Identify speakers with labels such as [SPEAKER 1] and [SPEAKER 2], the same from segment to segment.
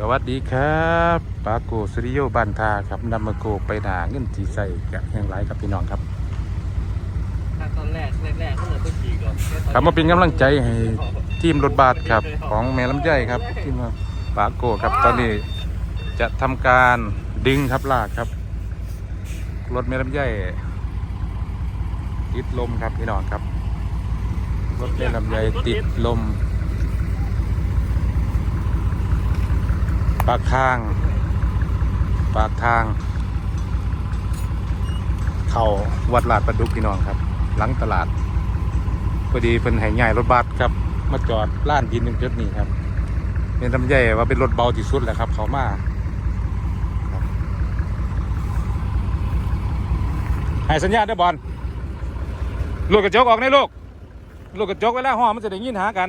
[SPEAKER 1] สวัสดีครับปาโกสริโยบันทาครับนำมาโกไปหนาเงินที่ใส่กับแห่งไรครับพี่น้องครับ
[SPEAKER 2] ถ้าตอนแรกแรกๆก็เลยไปขี่ก่อน
[SPEAKER 1] ครับมาเป็นกำลังใจให้ทีมรถบัสครับ ของแม่ลำไยครับที่มาปาโกครับตอนนี้จะทำการดึงครับลากครับ รถแม่ลำไยติดลมครับพี่น้องครับ รถแม่ลำไยติดลม ปากทาง ปากทาง เข่าวัดลาดประดุกพี่น้องครับ หลังตลาดพอดีเป็นใหายใหญ่รถบัสครับ มาจอดล้านดินหนึ่งจุดนี้ครับเป็นลำใหญ่ว่าเป็นรถเบาที่สุดแหละครับ เขามาให้สัญญาณได้อบอลลูกกระจกออกในลูกลูกกระจกเวลาห้อมันจะได้ยินหากัน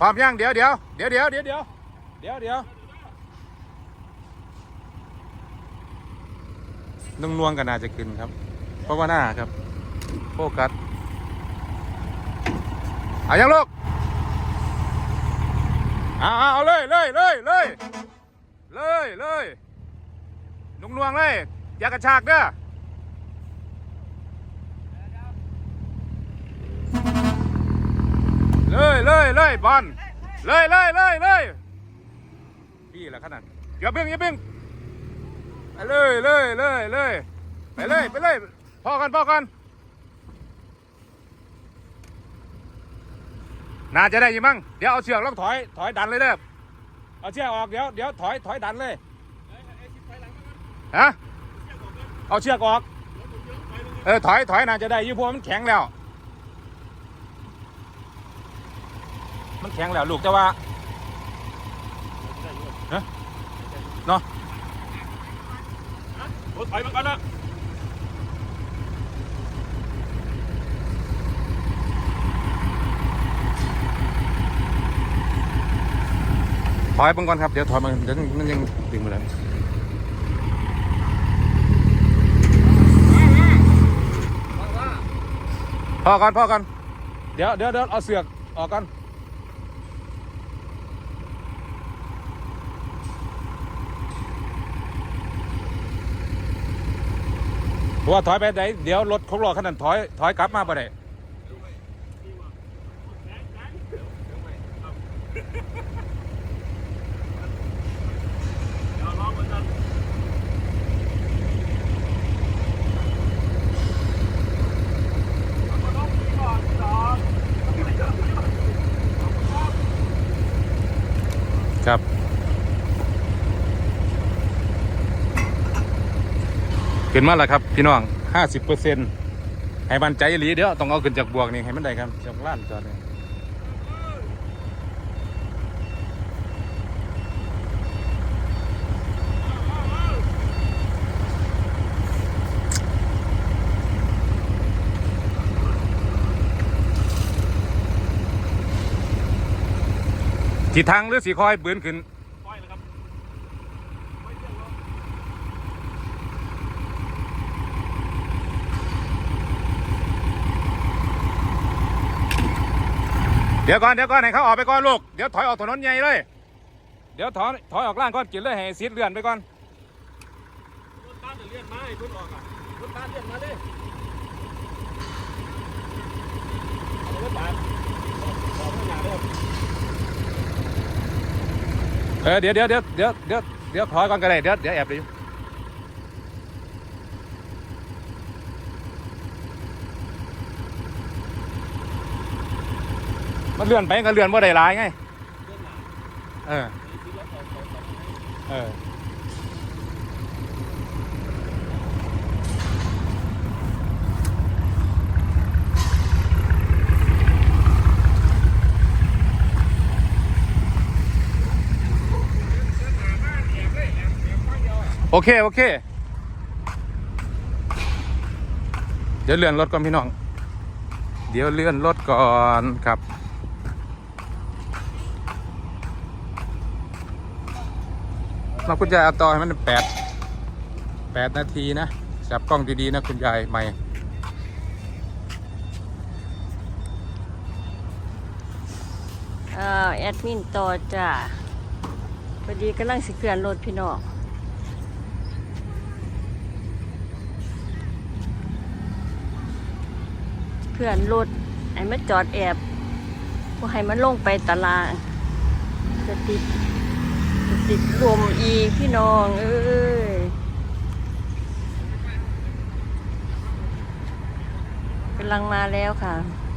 [SPEAKER 1] พร้อมยังเดี๋ยวเดี๋ยวเดี๋ยวเดี๋ยวเดี๋ยวเดี๋ยวเดี๋ยวเดี๋ยวนุ่งนวงกันน่าจะขึ้นครับ เพราะว่าหน้าครับ โฟกัสเอายังลูกเอาเอาเอาเลยเลยเลยเลยเลยเลยนุ่งนวงเลยอย่ากระชากเด้อ เลยเลยเลยบอลเลยเลยเลยเลยพี่ละขนาดอย่าเบิ้งอย่าเบิ้งไปเลยเลยเลยเลยไปเลยไปเลยพอกันพอกันน่าจะได้ยิงมั้งเดี๋ยวเอาเชือกลองถอยถอยดันเลยเด้อเอาเชือกออกเดี๋ยวเดี๋ยวถอยถอยดันเลยฮะเอาเชือกออกเออถอยถอยน่าจะได้ยี่พวกมันแข็งแล้ว มันแข็งแล้วลูกแต่ว่าเนาะเนาะ
[SPEAKER 2] รถถอยมาก่อนนะ
[SPEAKER 1] ถอยเบิ่งก่อนครับ เดี๋ยวถอยมาเดี๋ยวมันยังดึงมาเลยพอก่อนพอก่อนเดี๋ยวเดี๋ยวเดี๋ยวเอาเสือกออกก่อนเพราะ ว่าถอยไปไหนเดี๋ยวรถของรอขนาดถอยถอยกลับมาไปไหน
[SPEAKER 2] เดี๋ยวล้อมันจะ
[SPEAKER 1] ครับ ขึ้นมาแล้วครับ พี่น้องห้าสิบเปอร์เซ็นต์ให้มันใจอีหลีเดี๋ยวต้องเอาขึ้นจากบวกนี่ให้มันได้ครับจากล้านจอดนี่สีทางหรือสีคอยเบืนขึ้น
[SPEAKER 2] ปล่อยเลยครับ
[SPEAKER 1] เดี๋ยวก่อนเดี๋ยวก่อนให้เขาออกไปก่อนลูก เดี๋ยวถอยออกถนนใหญ่เลย เดี๋ยวถอยถอยออกล่างก่อนกินเลยให้ซีดเลื่อนไปก่อน
[SPEAKER 2] รถบ้านจะเลื่อนมาให้รถออกอะรถบ้านเลื่อนมาเลยเอารถบ้านออกไม่หนาเด้อ
[SPEAKER 1] เออเดี๋ยวเดี๋ยวเดี๋ยวเดี๋ยวเดี๋ยวเดี๋ยวถอยก่อนก็ได้เดี๋ยวเดี๋ยวแอบไปอยู่ มันเลื่อนไปก็เลื่อนว่าได้หลายไง
[SPEAKER 2] เอ
[SPEAKER 1] อ เออโอเค โอเค เดี๋ยวเลื่อนรถก่อนพี่น้อง เดี๋ยวเลื่อนรถก่อนครับ เราคุณยายเอาต่อให้มันแปดแปดนาทีนะ จับกล้องดีๆนะคุณยายใหม่เอ
[SPEAKER 3] อ่าแอดมินต่อจ้าพอดีกำลังสิเคลื่อนรถพี่น้องเคลื่อนรถไอ้มาจอดแอบว่าให้มันลงไปตารางจะติด ติดลมอีกพี่น้องเอ้ยกำลังมาแล้วค่ะ